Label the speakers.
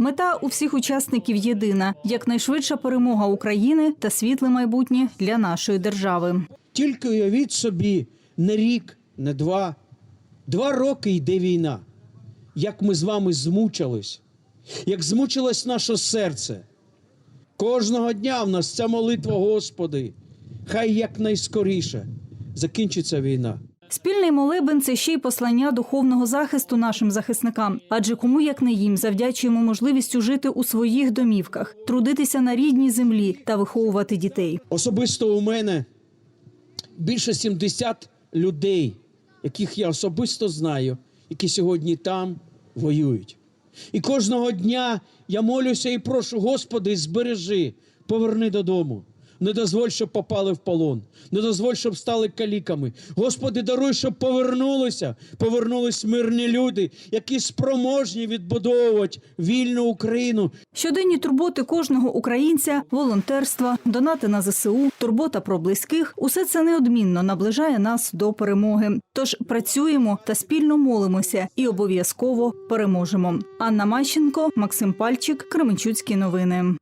Speaker 1: Мета у всіх учасників єдина якнайшвидша перемога України та світле майбутнє для нашої держави.
Speaker 2: Тільки уявіть собі, не рік, не два. Два роки йде війна. Як ми з вами змучились, як змучилось наше серце. Кожного дня в нас ця молитва, Господи, хай якнайскоріше закінчиться війна.
Speaker 1: Спільний молебен це ще й послання духовного захисту нашим захисникам. Адже кому як не їм завдячуємо можливістю жити у своїх домівках, трудитися на рідній землі та виховувати дітей.
Speaker 2: Особисто у мене більше 70 людей, яких я особисто знаю, які сьогодні там воюють. І кожного дня я молюся і прошу, Господи, збережи, поверни додому. Не дозволь, щоб попали в полон, не дозволь, щоб стали каліками. Господи, даруй, щоб повернулися, повернулись мирні люди, які спроможні відбудовувати вільну Україну,
Speaker 1: Щоденні турботи кожного українця, волонтерства, донати на ЗСУ, турбота про близьких усе це неодмінно наближає нас до перемоги. Тож працюємо та спільно молимося і обов'язково переможемо. Анна Мащенко, Максим Пальчик, Кременчуцькі новини.